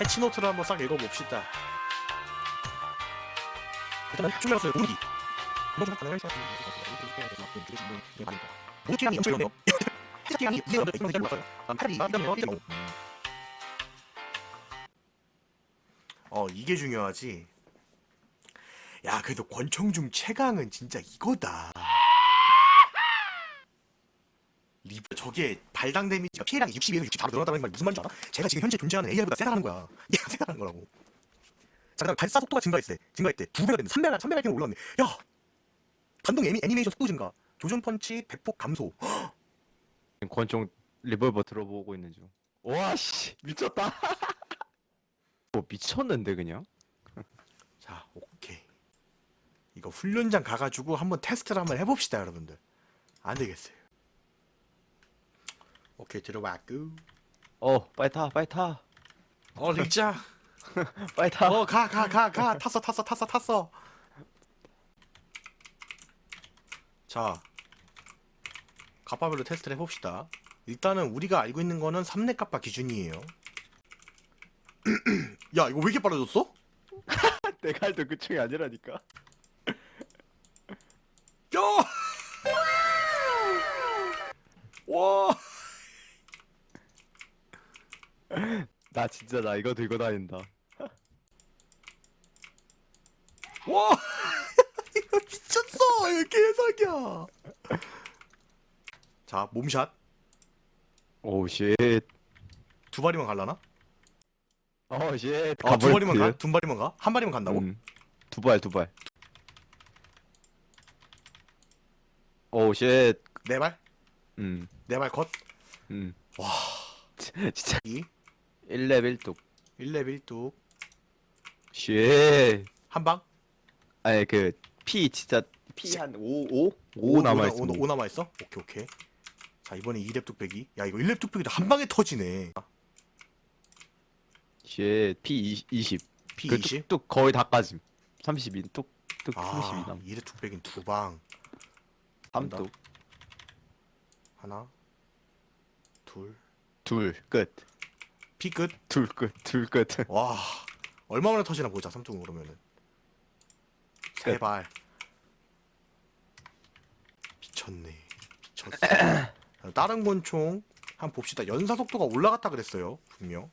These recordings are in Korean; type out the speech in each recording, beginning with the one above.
패치노트를 한번 싹 읽어봅시다. 일단은 준비했어요. 우기. 엄청 이다음에 이제 어 이게 중요하지. 야 그래도 권총중 최강은 진짜 이거다. 리 저게 발당 데미지가 피해량이 60에서 60 바로 늘어났다는 말 무슨 말인지 알아? 제가 지금 현재 존재하는 AI보다 세다는 거야. 얘가 세다는 거라고. 자 그다음 발사 속도가 증가했대. 증가했대. 두 배가 됐네. 3배가 3배가 이렇게 올랐네. 야 반동 애니, 애니메이션 속도 증가. 조준 펀치 백폭 감소. 권총 리볼버 들어보고 있는 중. 와 씨 미쳤다. 뭐 미쳤는데 그냥. 자 오케이. 이거 훈련장 가가지고 한번 테스트를 한번 해봅시다 여러분들. 안 되겠어요. 오케이 들어왔고. 어 빨리 타 빨리 타어 릭자. 빨리 타. 어 가 가 가 가 탔어 탔어 탔어 탔어. 자 갑바별로 테스트를 해봅시다. 일단은 우리가 알고 있는 거는 3렙 갑바 기준이에요. 야 이거 왜 이렇게 빨라졌어? 내 칼도 그 총이 아니라니까. 야! 와! 나 진짜 나 이거 들고 다닌다. 와! 이거 미쳤어! 이거 개사기야! 자, 몸샷. 오 쉣. 두 발이면 갈라나? 어 쉣. 어, 두 발이면 가? 두 발이면 가? 한 발이면 간다고? 음. 두 발, 두 발. 오, 쉣. 네 발? 음, 네 발 컷? 음. 와. 진짜. 이 1렙 1뚝. 1레벨 뚝. 쉣. 한 방? 아니, 그, 피 진짜, 피 한 5, 5? 5 남아 있어. 5, 5 남아 있어? 오케이, 오케이. 자, 이번에 2렙 뚝배기. 야, 이거 1렙 뚝배기도 한 방에 터지네. 쉣. 피 20. P 그 20? 뚝뚝 거의 다 까짐. 32, 뚝, 뚝 아, 32 남. 2렙 뚝배기는 두 방. 3뚝. 하나. 둘. 둘, 끝. 피 끝. 둘, 끝. 둘, 끝. 와 얼마 만에 터지나 보자 삼뚱 그러면은 세 끝. 발 미쳤네 미쳤어 다른 권총 한번 봅시다 연사 속도가 올라갔다 그랬어요 분명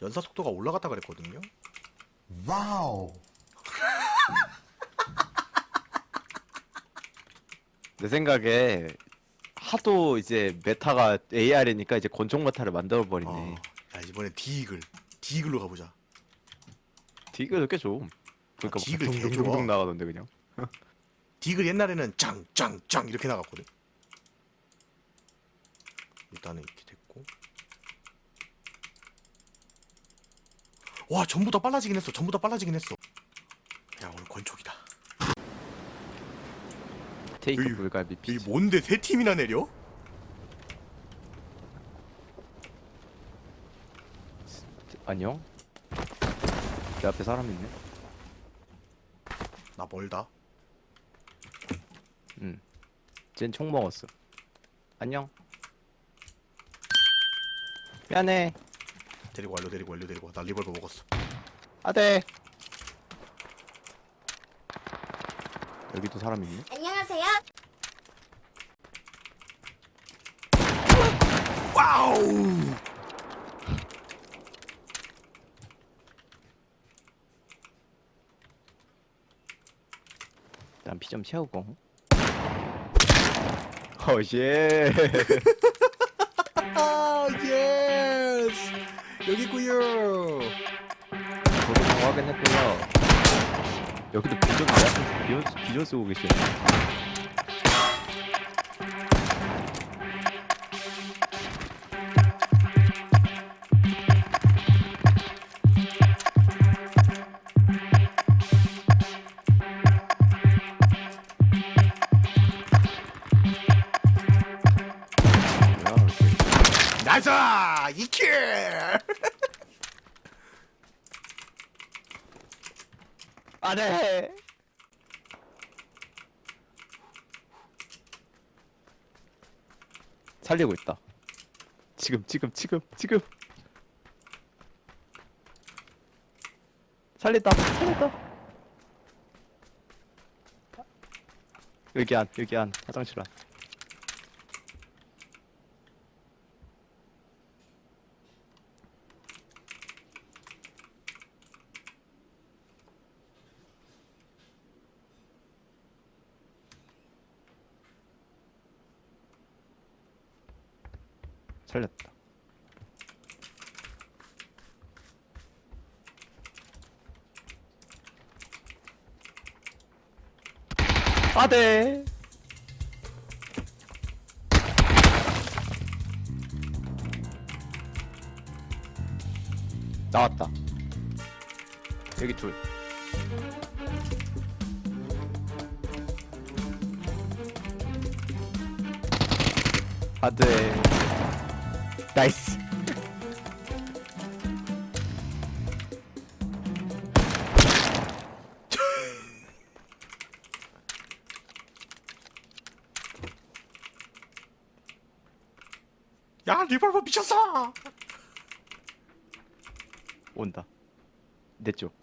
연사 속도가 올라갔다 그랬거든요 Wow. 내 생각에 하도 이제 메타가 AR이니까 이제 권총 메타를 만들어 버리네. 어, 야 이번에 디이글 디이글로 가보자 디글 꽤 좋음. 그러니까 아, 디글 개 좋아. 둥둥둥 나가던데 그냥. 디글 옛날에는 짱짱짱 이렇게 나갔거든 일단은 이렇게 됐고 와 전부 다 빨라지긴 했어 전부 다 빨라지긴 했어 야 오늘 권총이다 테이크 불갈비 이 피. 뭔데 세 팀이나 내려? 안녕. 내 앞에 사람 있네. 나 멀다 응. 쟨총 먹었어. 안녕. 미안해. 데리고 완료 데리고 완료 데리고 나 리볼버 먹었어 아대. 여기도 사람 있네. 안녕하세요. 와우 일단 피 좀 채우고. 어 예. 아 예스 여기 있구요 저도 뭐 확인했고요. 여기도 비전 비전 비전 쓰고 계시네. 나이스 이킬 안 해. 살리고 있다. 지금 지금 지금 지금. 살렸다. 살렸다. 여기 안 여기 안 화장실 안 살렸다. 아네 나왔다. 여기 둘. 아네 나이스. 야 리볼버 미쳤어! 온다. 내 쪽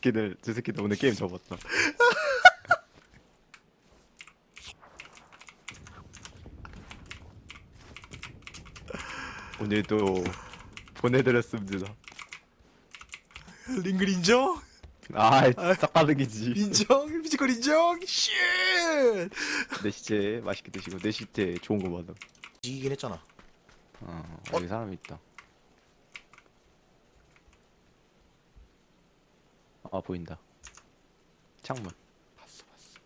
새끼들 저 새끼들 오늘 게임 접었다. 오늘도 보내드렸습니다. 링글 인정? 아, 싹가득이지. 인정? 피지컬 인정? 쉣 내 시체 맛있게 드시고 내 시체 좋은 거 받아. 이기긴 했잖아 어, 여기 사람 있다. 아 보인다. 창문. 봤어 봤어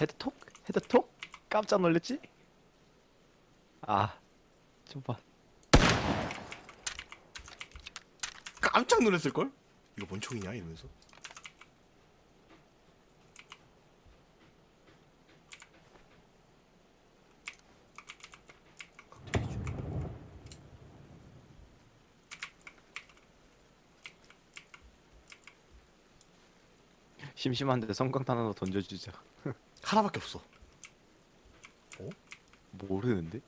헤드톡? 헤드톡? 깜짝 놀랐지? 아, 좀 봐. 깜짝 놀랐을 걸? 이거 뭔 총이냐 이러면서 심심한데 성광탄 하나 던져주자. 하나밖에 없어 모르는데?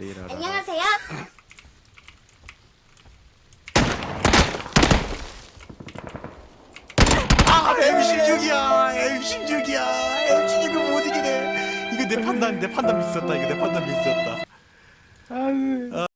라리라라. 안녕하세요. 아 M16이야 M16이야 M16은 못 이기네 이거 내 판단 내 판단 미스였다 이거 내 판단 미스였다 아유.